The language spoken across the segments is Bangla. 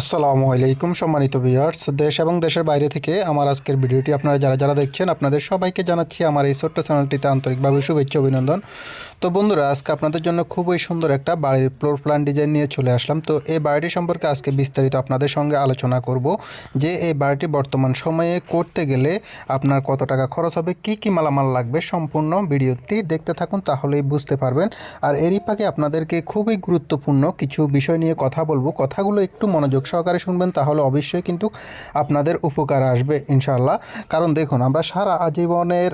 আসসালামু আলাইকুম, সম্মানিত ভিউয়ার্স। দেশ এবং দেশের বাইরে থেকে আমার আজকের ভিডিওটি আপনারা যারা যারা দেখছেন, আপনাদের সবাইকে জানাচ্ছি আমার এই ছোট্ট চ্যানেলটিতে আন্তরিকভাবে শুভেচ্ছা, অভিনন্দন। তো বন্ধুরা, আজকে আপনাদের জন্য খুবই সুন্দর একটা বাড়ির ফ্লোর প্ল্যান ডিজাইন নিয়ে চলে আসলাম। তো এই বাড়িটি সম্পর্কে আজকে বিস্তারিত আপনাদের সঙ্গে আলোচনা করব যে এই বাড়িটি বর্তমান সময়ে করতে গেলে আপনার কত টাকা খরচ হবে, কি কি মালামাল লাগবে সম্পূর্ণ ভিডিওটি দেখতে থাকুন, তাহলেই বুঝতে পারবেন। আর এরই ফাঁকে আপনাদেরকে খুবই গুরুত্বপূর্ণ কিছু বিষয় নিয়ে কথা বলব। কথাগুলো একটু মনোযোগ সহকারে শুনবেন তাহলে অবশ্যই কিন্তু আপনাদের উপকার আসবে ইনশাল্লাহ কারণ দেখুন আমরা সারা আজীবনের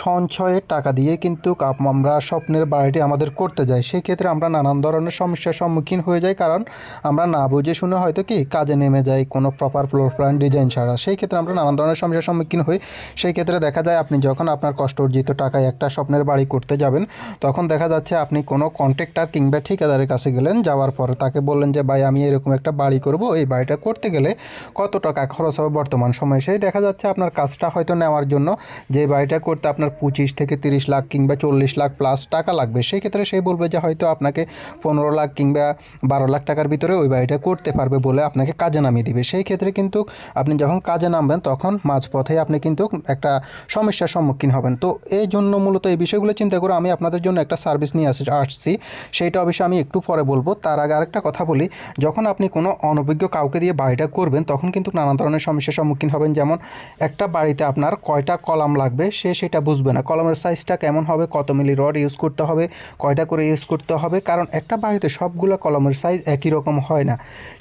সঞ্চয়ের টাকা দিয়ে কিন্তু আমরা স্বপ্নের বাড়িটি আমাদের করতে যাই। সেই ক্ষেত্রে আমরা নানান ধরনের সমস্যার সম্মুখীন হয়ে যাই, কারণ আমরা না বুঝে শুনে হয়তো কি কাজে নেমে যাই কোনো প্রপার ফ্লোর প্ল্যান ডিজাইন ছাড়া। সেই ক্ষেত্রে আমরা নানান ধরনের সমস্যার সম্মুখীন হই। সেই ক্ষেত্রে দেখা যায় আপনি যখন আপনার কষ্ট অর্জিত টাকায় একটা স্বপ্নের বাড়ি করতে যাবেন, তখন দেখা যাচ্ছে আপনি কোনো কন্ট্রাক্টর কিংবা ঠিকাদারের কাছে গেলেন, যাওয়ার পরে তাকে বললেন যে, ভাই, আমি এরকম একটা বাড়ি করব। এই বাড়িটা করতে গেলে কত টাকা খরচ হবে বর্তমান সময়ে? সেই দেখা যাচ্ছে আপনার কাজটা হয়তো নেওয়ার জন্য যে বাড়িটা করতে আপনার পঁচিশ থেকে তিরিশ লাখ কিংবা চল্লিশ লাখ প্লাস টাকা লাগবে। সেই ক্ষেত্রে সে বলবে যে হয়তো আপনাকে পনেরো লাখ কিংবা বারো লাখ টাকার ভিতরে ওই বাড়িটা করতে পারবে বলে আপনাকে কাজে নামিয়ে দিবে। সেই ক্ষেত্রে কিন্তু আপনি যখন কাজে নামবেন, তখন মাঝপথে আপনি কিন্তু একটা সমস্যার সম্মুখীন হবেন। তো এই জন্য মূলত এই বিষয়গুলো চিন্তা করে আমি আপনাদের জন্য একটা সার্ভিস নিয়ে আসি আসছি। সেইটা অবশ্যই আমি একটু পরে বলব। তার আগে আরেকটা কথা বলি। যখন আপনি কোনো অনভিজ্ঞ কাউকে দিয়ে বাড়িটা করবেন, তখন কিন্তু নানান ধরনের সমস্যার সম্মুখীন হবেন। যেমন একটা বাড়িতে আপনার কয়টা কলাম লাগবে, সে সেটা বুঝবে না। কলমের সাইজটা কেমন হবে, কত মিলি রড ইউজ করতে হবে, কয়টা করে ইউজ করতে হবে, কারণ একটা বাড়িতে সবগুলো কলমের সাইজ একই রকম হয় না।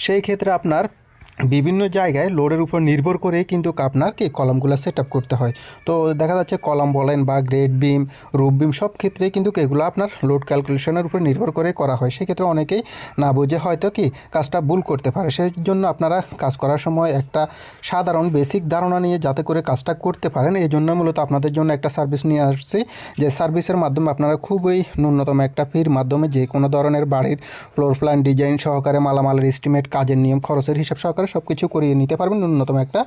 সেই ক্ষেত্রে আপনার বিভিন্ন জায়গায় লোডের উপর নির্ভর করেই কিন্তু আপনার কি কলমগুলো সেট আপ করতে হয়। তো দেখা যাচ্ছে কলম বলেন বা গ্রেড বিম রুপ বিম সব ক্ষেত্রে কিন্তু এগুলো আপনার লোড ক্যালকুলেশনের উপর নির্ভর করে করা হয়। সেক্ষেত্রে অনেকেই না বুঝে হয়তো কি কাজটা ভুল করতে পারে। সেই জন্য আপনারা কাজ করার সময় একটা সাধারণ বেসিক ধারণা নিয়ে যাতে করে কাজটা করতে পারেন। এই জন্য মূলত আপনাদের জন্য একটা সার্ভিস নিয়ে আসছি যে সার্ভিসের মাধ্যমে আপনারা খুবই ন্যূনতম একটা ফির মাধ্যমে যে কোনো ধরনের বাড়ির ফ্লোর প্ল্যান ডিজাইন সহকারে মালামালের এস্টিমেট কাজের নিয়ম, খরচের হিসাব সহকারে সব কিছু করিয়ে নিতে পারবেন ন্যূনতম একটা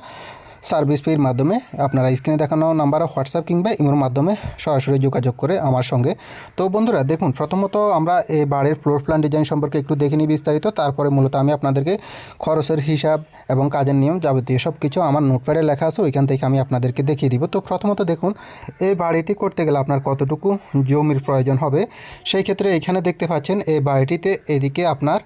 সার্ভিস ফির মাধ্যমে। আপনারা স্ক্রিনে দেখানো নাম্বার, হোয়াটসঅ্যাপ কিংবা ইমোর মাধ্যমে সরাসরি যোগাযোগ করে আমার সঙ্গে। তো বন্ধুরা, দেখুন, প্রথমত আমরা এই বাড়ির ফ্লোর প্ল্যান ডিজাইন সম্পর্কে একটু দেখে নিই বিস্তারিত। তারপরে মূলত আমি আপনাদেরকে খরচের হিসাব এবং কাজের নিয়ম যাবতীয় সব কিছু আমার নোটপ্যাডে লেখা আছে, ওইখান থেকে আমি আপনাদেরকে দেখিয়ে দিব। তো প্রথমত দেখুন এই বাড়িটি করতে গেলে আপনার কতটুকু জমির প্রয়োজন হবে? সেই ক্ষেত্রে এখানে দেখতে পাচ্ছেন এই বাড়িটিতে এদিকে আপনার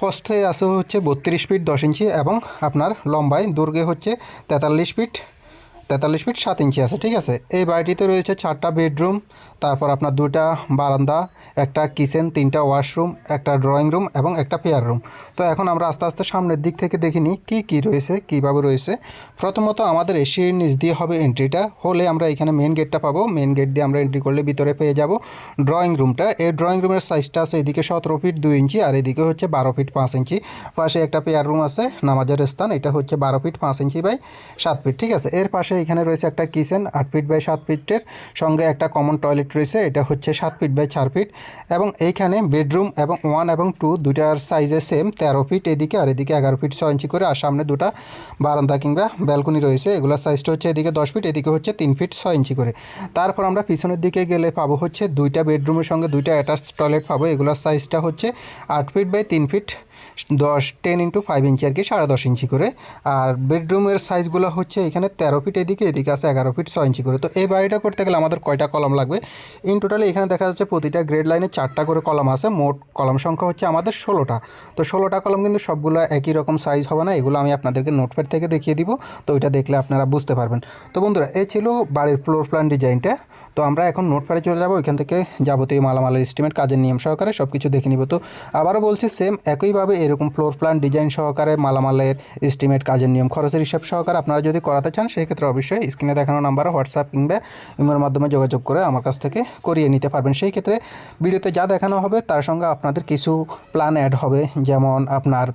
ফস্টে আছে হচ্ছে বত্রিশ ফিট দশ ইঞ্চি এবং আপনার লম্বায় দুর্গে হচ্ছে তেতাল্লিশ ফিট তেতাল্লিশ ফিট সাত ইঞ্চি আছে, ঠিক আছে? এই বাড়িটিতে রয়েছে চারটা বেডরুম, তারপর আপনার দুটা বারান্দা, একটা কিচেন, তিনটা ওয়াশরুম, একটা ড্রয়িং রুম এবং একটা পেয়ার রুম। তো এখন আমরা আস্তে আস্তে সামনের দিক থেকে দেখিনি কী কী রয়েছে, কীভাবে রয়েছে। প্রথমত আমাদের এসির নিচ দিয়ে হবে এন্ট্রিটা হলে আমরা এখানে মেন গেটটা পাবো। মেন গেট দিয়ে আমরা এন্ট্রি করলে ভিতরে পেয়ে যাব ড্রয়িং রুমটা এই ড্রয়িং রুমের সাইজটা আছে এদিকে সতেরো ফিট দুই ইঞ্চি, আর এদিকে হচ্ছে বারো ফিট পাঁচ ইঞ্চি। পাশে একটা পেয়ার রুম আছে, নামাজের স্থান। এটা হচ্ছে বারো ফিট পাঁচ ইঞ্চি বাই সাত ফিট, ঠিক আছে? এর পাশে এখানে রয়েছে একটা কিচেন আট ফিট বাই সাত ফিটের সঙ্গে একটা কমন টয়লেট রয়েছে। এটা হচ্ছে সাত ফিট বাই চার ফিট এবং এইখানে বেডরুম এবং ওয়ান এবং টু দুইটার সাইজে সেম তেরো ফিট এদিকে আর এদিকে এগারো ফিট ছয় ইঞ্চি করে আর সামনে দুটা বারান্দা কিংবা ব্যালকনি রয়েছে। এগুলোর সাইজটা হচ্ছে এদিকে দশ ফিট, এদিকে হচ্ছে তিন ফিট ছয় ইঞ্চি করে। তারপর আমরা পিছনের দিকে গেলে পাবো হচ্ছে দুইটা বেডরুমের সঙ্গে দুইটা অ্যাটাচ টয়লেট পাবো। এগুলোর সাইজটা হচ্ছে আট ফিট বাই তিন ফিট দশ টেন ইন্টু ফাইভ ইঞ্চি আর কি, সাড়ে দশ ইঞ্চি করে। আর বেডরুমের সাইজগুলো হচ্ছে এখানে তেরো ফিট এদিকে এদিকে আছে এগারো ফিট ছয় ইঞ্চি করে। তো এই বাড়িটা করতে গেলে আমাদের কয়টা কলম লাগবে? ইন টোটালি এখানে দেখা যাচ্ছে প্রতিটা গ্রেড লাইনে চারটা করে কলম আছে। মোট কলম সংখ্যা হচ্ছে আমাদের ষোলোটা। তো ষোলোটা কলম কিন্তু সবগুলো একই রকম সাইজ হবে না। এগুলো আমি আপনাদেরকে নোটপ্যাড থেকে দেখিয়ে দিব। তো ওইটা দেখলে আপনারা বুঝতে পারবেন। তো বন্ধুরা, এই ছিল বাড়ির ফ্লোর প্ল্যান ডিজাইনটা তো আমরা এখন নোটপ্যাডে চলে যাব। ওইখান থেকে যাবতীয় মালামালের এস্টিমেট কাজের নিয়ম সহকারে সব কিছু দেখে নিব। তো আবারও বলছি সেম একইভাবে এরকম ফ্লোর প্ল্যান ডিজাইন সহকারে মালামালের এস্টিমেট কাজের নিয়ম, খরচের হিসাব সহকারে আপনারা যদি করাতে চান সেই ক্ষেত্রে অবশ্যই স্ক্রিনে দেখানো নাম্বার হোয়াটসঅ্যাপ কিংবা ইমের মাধ্যমে যোগাযোগ করে আমার কাছ থেকে করিয়ে নিতে পারবেন। সেই ক্ষেত্রে ভিডিওতে যা দেখানো হবে, তার সঙ্গে আপনাদের কিছু প্ল্যান অ্যাড হবে। যেমন আপনার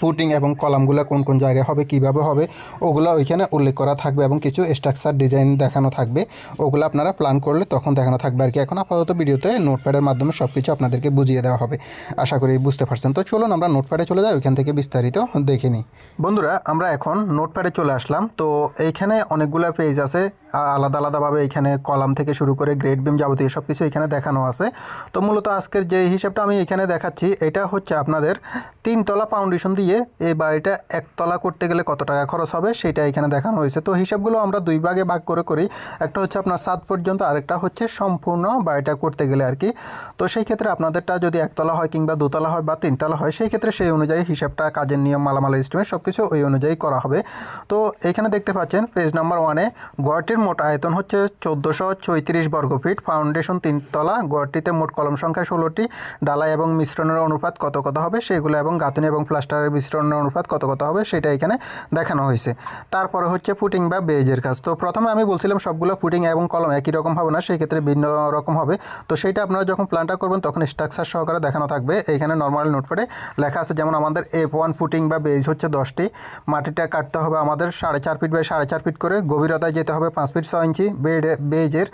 ফুটিং এবং কলামগুলো কোন কোন জায়গায় হবে, কীভাবে হবে, ওগুলো ওইখানে উল্লেখ করা থাকবে এবং কিছু স্ট্রাকচার ডিজাইন দেখানো থাকবে। ওগুলো আপনারা প্ল্যান করলে তখন দেখানো থাকবে আর কি। এখন আপাতত ভিডিওতে নোটপ্যাডের মাধ্যমে সব কিছু আপনাদেরকে বুঝিয়ে দেওয়া হবে। আশা করি বুঝতে পারছেন। তো চলুন আমরা নোটপ্যাডে চলে যাই, ওইখান থেকে বিস্তারিত দেখে নিই। বন্ধুরা, আমরা এখন নোটপ্যাডে চলে আসলাম। তো এইখানে অনেকগুলো পেজ আছে। আলাদা আলাদাভাবে এখানে কলাম থেকে শুরু করে গ্রেড বিম যাবতীয় সব কিছু এখানে দেখানো আছে। তো মূলত আজকের যে হিসাবটা আমি এখানে দেখাচ্ছি, এটা হচ্ছে আপনাদের তিনতলা ফাউন্ডেশন দিয়ে এই বাড়িটা একতলা করতে গেলে কত টাকা খরচ হবে সেটা এখানে দেখানো হয়েছে। তো হিসাবগুলো আমরা দুই ভাগে ভাগ করে করি। একটা হচ্ছে আপনার সাত পর্যন্ত, আরেকটা হচ্ছে সম্পূর্ণ বাড়িটা করতে গেলে আর কি। তো সেই ক্ষেত্রে আপনাদেরটা যদি একতলা হয় কিংবা দোতলা হয় বা তিনতলা হয়, সেই ক্ষেত্রে সেই অনুযায়ী হিসাবটা, কাজের নিয়ম, মালামাল এস্টিমেট সব কিছু ওই অনুযায়ী করা হবে। তো এখানে দেখতে পাচ্ছেন পেজ নাম্বার ওয়ানে গড়টির মোট আয়তন হচ্ছে চোদ্দোশো চৌত্রিশ বর্গফিট ফাউন্ডেশন তিনতলা। গড়টিতে মোট কলম সংখ্যা ষোলোটি। ডালাই এবং মিশ্রণের অনুপাত কত কত হবে সেগুলো এবং গাঁথনি এবং প্লাস্টারের মিশ্রণের অনুপাত কত কত হবে সেটা এখানে দেখানো হয়েছে। তারপরে হচ্ছে ফুটিং বা বেজের কাজ। তো প্রথমে আমি বলছিলাম সবগুলো ফুটিং এবং কলম একই রকম হবে না সেই ক্ষেত্রে ভিন্ন রকম হবে। তো সেইটা আপনারা যখন প্ল্যানটা করবেন, তখন স্ট্রাকচার সহকারে দেখানো থাকবে। এখানে নর্মাল নোটপ্যাডে লেখা আছে যেমন আমাদের এফ ওয়ান ফুটিং বা বেজ হচ্ছে দশটি। মাটিটা কাটতে হবে আমাদের সাড়ে চার ফিট বাই সাড়ে চার ফিট করে। গভীরতায় যেতে হবে পাঁচ ফিট ছয় ইঞ্চি বেজের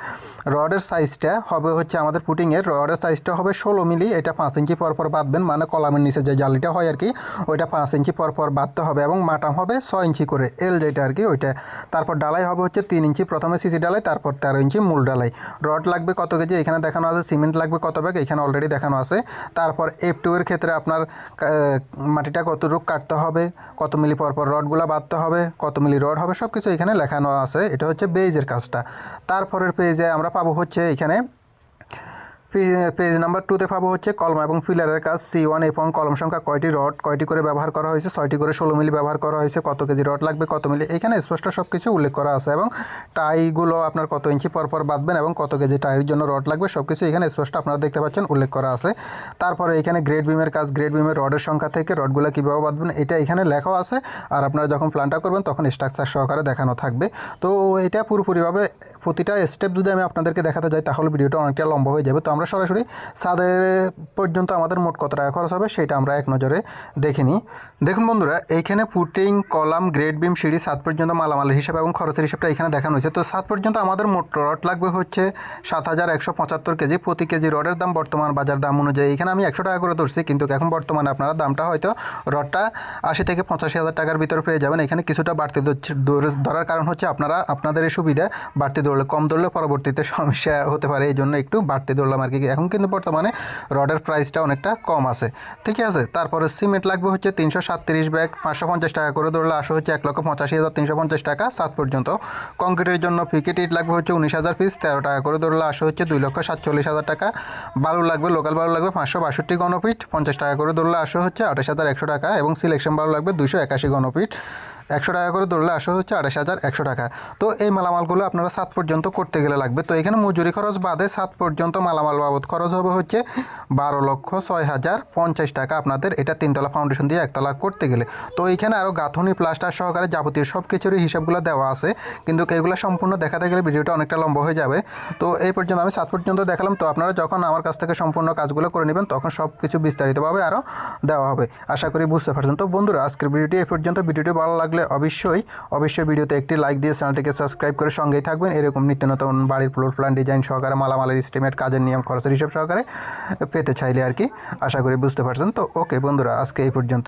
রডের সাইজটা হবে হচ্ছে আমাদের পুটিংয়ের রডের সাইজটা হবে ষোলো মিলি, এটা পাঁচ ইঞ্চি পর পর বাঁধবেন মানে কলামের নিচে যে জালিটা হয় আর কি, ওইটা পাঁচ ইঞ্চি পর পর বাঁধতে হবে এবং মাটাম হবে ছয় ইঞ্চি করে এল যেটা আর কি ওইটা। তারপর ডালাই হবে হচ্ছে তিন ইঞ্চি, প্রথমে সিসি ডালাই, তারপর তেরো ইঞ্চি মূল ডালাই। রড লাগবে কত কেজি? এখানে দেখানো আছে, সিমেন্ট লাগবে কত ব্যাগ? এখানে অলরেডি দেখানো আছে। তারপর এফ টু এর ক্ষেত্রে আপনার মাটিটা কতটুকু কাটতে হবে, কত মিলি পরপর পর রডগুলো বাঁধতে হবে, কত মিলি রড হবে সব কিছু এখানে লেখানো আছে। এটা হচ্ছে বেজের কাজটা। তারপরের পেজে আমরা পাবো হচ্ছে এখানে পেজ নাম্বার টুতে পাবো হচ্ছে কলম এবং ফিলারের কাজ সি ওয়ান এবং কলম সংখ্যা কয়টি রড কয়টি করে ব্যবহার করা হয়েছে, ছয়টি করে ষোলো মিলি ব্যবহার করা হয়েছে, কত কেজি রড লাগবে, কত মিলি, এখানে স্পষ্ট সব কিছু উল্লেখ করা আছে এবং টাইগুলো আপনার কত ইঞ্চি পর পর বাঁধবেন এবং কত কেজি টাইয়ের জন্য রড লাগবে সব কিছু এখানে স্পষ্ট আপনারা দেখতে পাচ্ছেন, উল্লেখ করা আছে। তারপরে এখানে গ্রেড বিমের কাজ গ্রেড বিমের রডের সংখ্যা থেকে রডগুলো কীভাবে বাঁধবেন, এটা এখানে লেখাও আছে, আর আপনারা যখন প্ল্যানটা করবেন তখন স্ট্রাকচার সহকারে দেখানো থাকবে। তো এটা পুরোপুরিভাবে প্রতিটা স্টেপ যদি আমি আপনাদেরকে দেখাতে যাই, তাহলে ভিডিওটা অনেকটা লম্বা হয়ে যাবে। তো আমরা সরাসরি ছাদের পর্যন্ত আমাদের মোট কত টাকা খরচ হবে সেটা আমরা এক নজরে দেখে নিই। দেখুন বন্ধুরা, এইখানে পুটিং কলাম, গ্রেড বিম, সিঁড়ি সাত পর্যন্ত মালামালের হিসাব এবং খরচের হিসাবটা এখানে দেখানো হয়েছে। তো সাত পর্যন্ত আমাদের মোট রড লাগবে হচ্ছে সাত হাজার একশো পঁচাত্তর কেজি। প্রতি কেজি রডের দাম বর্তমান বাজার দাম অনুযায়ী। এখানে আমি একশো টাকা করে ধরছি, কিন্তু এখন বর্তমানে আপনারা দামটা হয়তো রডটা আশি থেকে পঁচাশি হাজার টাকার ভিতরে পেয়ে যাবেন। এখানে কিছুটা বাড়তি ধরার কারণ হচ্ছে আপনারা, আপনাদের এই সুবিধা বাড়তি দৌড়লে কম দৌড়লে পরবর্তীতে সমস্যা হতে পারে। এই জন্য একটু বাড়তি ধরলাম আর কি এখন কিন্তু বর্তমানে রডের প্রাইসটা অনেকটা কম আছে। ঠিক আছে? তারপরে সিমেন্ট লাগবে হচ্ছে তিনশো সাতত্রিশ ব্যাগ, পাঁচশো পঞ্চাশ টাকা করে ধরলে আসো হচ্ছে এক লক্ষ পঁচাশি হাজার তিনশো পঞ্চাশ টাকা সাত পর্যন্ত। কংক্রিটের জন্য ফিকেট ইট লাগবে হচ্ছে উনিশ হাজার পিস তেরো টাকা করে ধরলে আসো হচ্ছে দুই লক্ষ সাতচল্লিশ হাজার টাকা। বালু লাগবে লোকাল বালু লাগবে পাঁচশো বাষট্টি ঘনফিট, পঞ্চাশ টাকা করে ধরলে আসো হচ্ছে আঠাশ হাজার একশো টাকা এবং সিলেকশন বালু লাগবে দুশো একাশি ঘনফিট। একশো টাকা করে ধরলে আসা হচ্ছে আড়াইশ হাজার, একশো টাকা। তো এই মালামালগুলো আপনারা সাত পর্যন্ত করতে গেলে লাগবে। তো এখানে মজুরি খরচ বাদে সাত পর্যন্ত মালামাল বাবদ খরচ হবে হচ্ছে বারো লক্ষ ছয় হাজার পঞ্চাশ টাকা আপনাদের এটা তিনতলা ফাউন্ডেশন দিয়ে একতলা করতে গেলে। তো এইখানে আরও গাঁথনি প্লাস্টার সহকারে যাবতীয় সব কিছুরই হিসাবগুলো দেওয়া আছে। কিন্তু এগুলো সম্পূর্ণ দেখাতে গেলে ভিডিওটা অনেকটা লম্বা হয়ে যাবে। তো এই পর্যন্ত আমি সাত পর্যন্ত দেখালাম। তো আপনারা যখন আমার কাছ থেকে সম্পূর্ণ কাজগুলো করে নেবেন, তখন সব কিছু বিস্তারিতভাবে আরও দেওয়া হবে। আশা করি বুঝতে পারছেন। তো বন্ধুরা, আজকের ভিডিওটি এই পর্যন্ত। ভিডিওটি ভালো লাগলে অবশ্যই অবশ্যই ভিডিওতে একটি লাইক দিয়ে চ্যানেলটিকে সাবস্ক্রাইব করে সঙ্গেই থাকবেন। এরকম নিত্য নতুন বাড়ির ফ্লোর প্ল্যান ডিজাইন সহকারে, মালামালের স্টিমেট কাজের নিয়ম, খরচের হিসাব সহকারে পেতে চাইলে আর কি। আশা করি বুঝতে পারছেন। তো ওকে বন্ধুরা, আজকে এই পর্যন্তই।